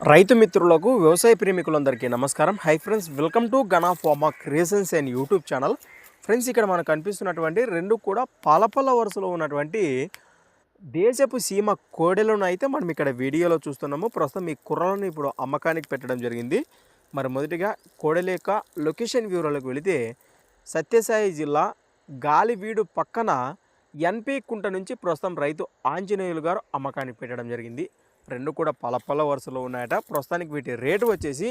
రైతు మిత్రులకు వ్యవసాయ ప్రేమికులందరికీ నమస్కారం. Hi friends welcome to Gana farmer creations and YouTube channel friends ఇక్కడ మనకు కనిపిస్తున్నటువంటి రెండు కూడా పాలపల్ల వరుసలో ఉన్నటువంటి దేశపు సీమ కోడెలను అయితే మనం ఇక్కడ వీడియోలో చూస్తున్నాము. ప్రస్తుతం ఈ కుర్రలను ఇప్పుడు అమ్మకానికి పెట్టడం జరిగింది. మరి మొదటిగా కోడెల యొక్క లొకేషన్ వివరాలకు వెళితే సత్యసాయి జిల్లా గాలివీడు పక్కన ఎన్పి కుంట నుంచి ప్రస్తుతం రైతు ఆంజనేయులు గారు అమ్మకానికి పెట్టడం జరిగింది. రెండు కూడా పలపల వరుసలో ఉన్నాయట. ప్రస్తుతానికి వీటి రేటు వచ్చేసి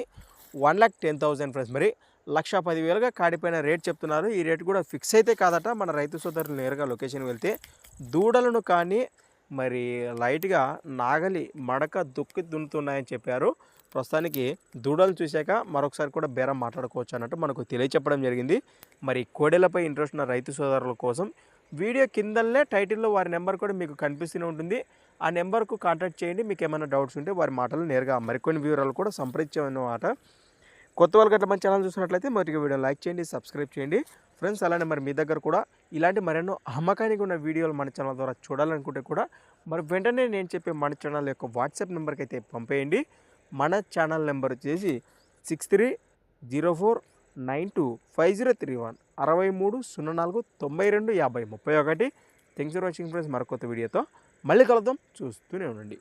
one lakh ten thousand friends. మరి లక్ష పదివేలుగా కాడిపోయిన రేట్ చెప్తున్నారు. ఈ రేట్ కూడా ఫిక్స్ అయితే కాదట. మన రైతు సోదరులు నేరుగా లొకేషన్ వెళ్తే దూడలను కానీ మరి లైట్గా నాగలి మడక దుక్కి దున్నుతున్నాయని చెప్పారు. ప్రస్తుతానికి దూడలు చూశాక మరొకసారి కూడా బేరం మాట్లాడుకోవచ్చు అన్నట్టు మనకు తెలియచెప్పడం జరిగింది. మరి కోడెలపై ఇంట్రెస్ట్ ఉన్న రైతు సోదరుల కోసం వీడియో కిందనే టైటిల్లో వారి నెంబర్ కూడా మీకు కనిపిస్తూనే ఉంటుంది. ఆ నెంబర్కు కాంటాక్ట్ చేయండి. మీకు ఏమైనా డౌట్స్ ఉంటే వారి మాటలు నేరుగా మరికొన్ని వివరాలు కూడా సంప్రదించామన్నమాట కొత్త వాళ్ళకి అట్లా మన ఛానల్ చూసినట్లయితే మొదటిగా వీడియో లైక్ చేయండి సబ్స్క్రైబ్ చేయండి. ఫ్రెండ్స్ అలానే మరి మీ దగ్గర కూడా ఇలాంటి మరెన్నో అమ్మకానికి ఉన్న వీడియోలు మన ఛానల్ ద్వారా చూడాలనుకుంటే కూడా మరి వెంటనే నేను చెప్పే మన ఛానల్ యొక్క వాట్సాప్ నెంబర్కి అయితే పంపేయండి. మన ఛానల్ నెంబర్ వచ్చేసి six three zero four nine two five zero three one అరవై మూడు సున్నా నాలుగు తొంభై రెండు యాభై ముప్పై ఒకటి. Thanks for watching friends. మరొక వీడియోతో మళ్ళీ కలుద్దాం. చూస్తూనే ఉండండి.